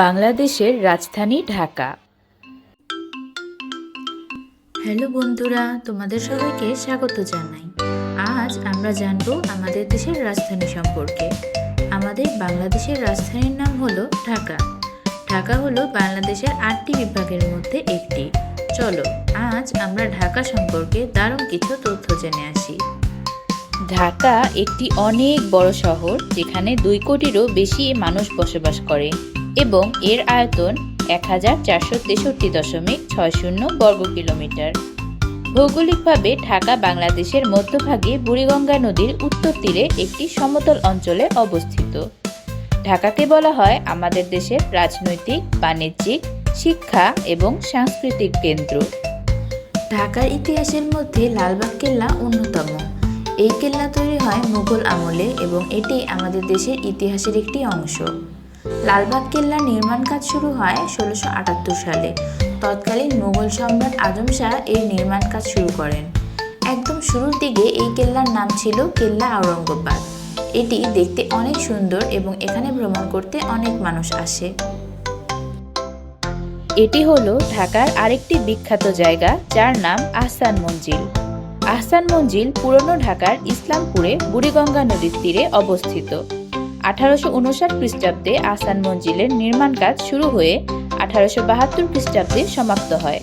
বাংলাদেশের রাজধানী ঢাকা। হ্যালো বন্ধুরা তোমাদের সবাইকে স্বাগত জানাই। আজ আমরা জানব আমাদের দেশের রাজধানী সম্পর্কে। আমাদের বাংলাদেশের রাজধানীর নাম হলো ঢাকা। ঢাকা হলো বাংলাদেশের আটটি বিভাগের মধ্যে একটি। চলো আজ আমরা ঢাকা সম্পর্কে দারুণ কিছু তথ্য জেনে আসি। ঢাকা একটি অনেক বড় শহর যেখানে দুই কোটিরও বেশি মানুষ বসবাস করে। এবং এর আয়তন এক হাজার চারশো তেষট্টি দশমিক ছয় শূন্য বর্গ কিলোমিটার। ভৌগোলিকভাবে ঢাকা বাংলাদেশের মধ্যভাগে বুড়িগঙ্গা নদীর উত্তর তীরে একটি সমতল অঞ্চলে অবস্থিত। ঢাকাকে বলা হয় আমাদের দেশের রাজনৈতিক, বাণিজ্যিক, শিক্ষা এবং সাংস্কৃতিক কেন্দ্র। ঢাকার ইতিহাসের মধ্যে লালবাগ কেল্লা অন্যতম। এই কেল্লা তৈরি হয় মুঘল আমলে এবং এটি আমাদের দেশের ইতিহাসের একটি অংশ। লালবাগ কেল্লার নির্মাণ কাজ শুরু হয় ষোলোশো আটাত্তর সালে। তৎকালীন মুঘল সম্রাট আজম শাহ এর নির্মাণ কাজ শুরু করেন। একদম শুরুর দিকে এই কেল্লার নাম ছিল কেল্লা আওরঙ্গাবাদ। এটি দেখতে অনেক সুন্দর এবং এখানে ভ্রমণ করতে অনেক মানুষ আসে। এটি হলো ঢাকার আরেকটি বিখ্যাত জায়গা যার নাম আহসান মঞ্জিল। আহসান মঞ্জিল পুরনো ঢাকার ইসলামপুরে বুড়িগঙ্গা নদীর তীরে অবস্থিত। আঠারোশো উনষাট খ্রিস্টাব্দে আহসান মঞ্জিলের নির্মাণ কাজ শুরু হয়ে আঠারোশো বাহাত্তর খ্রিস্টাব্দে সমাপ্ত হয়।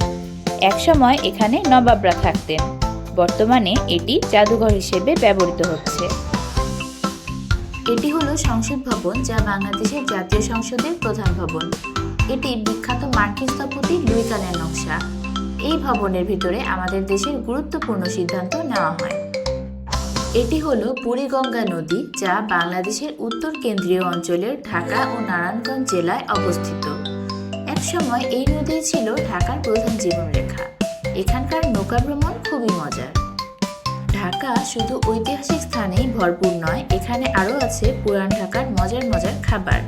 একসময় এখানে নবাবরা থাকতেন। বর্তমানে এটি জাদুঘর হিসেবে ব্যবহৃত হচ্ছে। এটি হলো সংসদ ভবন, যা বাংলাদেশের জাতীয় সংসদের প্রধান ভবন। এটি বিখ্যাত মার্কিন স্থপতি লুই কানের নকশা। এই ভবনের ভিতরে আমাদের দেশের গুরুত্বপূর্ণ সিদ্ধান্ত নেওয়া হয়। এটি হলো বুড়িগঙ্গা নদী, যা বাংলাদেশের উত্তর কেন্দ্রীয় অঞ্চলের ঢাকা ও নারায়ণগঞ্জ জেলায় অবস্থিত। একসময় এই নদী ছিল ঢাকার প্রধান জীবনরেখা। এখানকার নৌকা ভ্রমণ খুবই মজার। ঢাকা শুধু ঐতিহাসিক স্থানেই ভরপুর নয়, এখানে আরও আছে পুরান ঢাকার মজার মজার খাবার,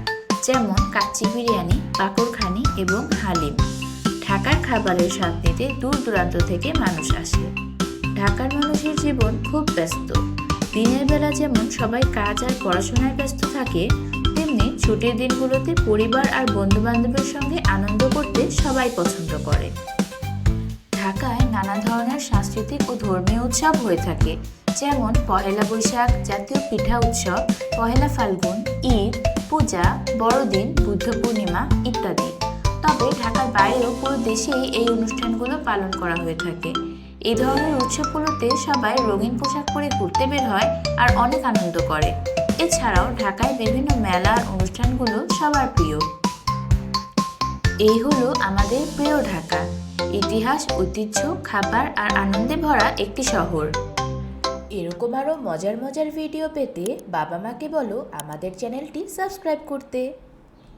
যেমন কাচ্চি বিরিয়ানি, পাকড়খানি এবং হালিম। ঢাকার খাবারের স্বাদ নিতে দূর দূরান্ত থেকে মানুষ আসে। ঢাকার মানুষের জীবন খুব ব্যস্ত। দিনের বেলা যেমন সবাই কাজ আর পড়াশোনায় ব্যস্ত থাকে, তেমনি ছুটির দিনগুলোতে পরিবার আর বন্ধু বান্ধবের সঙ্গে আনন্দ করতে সবাই পছন্দ করে। ঢাকায় নানা ধরনের সাংস্কৃতিক ও ধর্মীয় উৎসব হয়ে থাকে, যেমন পহেলা বৈশাখ, জাতীয় পিঠা উৎসব, পহেলা ফাল্গুন, ঈদ, পূজা, বড়দিন, বুদ্ধ পূর্ণিমা ইত্যাদি। তবে ঢাকার বাইরেও পুরো দেশেই এই অনুষ্ঠানগুলো পালন করা হয়ে থাকে। এই ধরনের উৎসবগুলোতে সবাই রঙিন পোশাক পরে ঘুরতে বের হয় আর অনেক আনন্দ করে। এছাড়াও ঢাকায় বিভিন্ন মেলা আর অনুষ্ঠানগুলো সবার প্রিয়। এই হলো আমাদের প্রিয় ঢাকা। ইতিহাস, ঐতিহ্য, খাবার আর আনন্দে ভরা একটি শহর। এরকম আরও মজার মজার ভিডিও পেতে বাবা মাকে বলো আমাদের চ্যানেলটি সাবস্ক্রাইব করতে।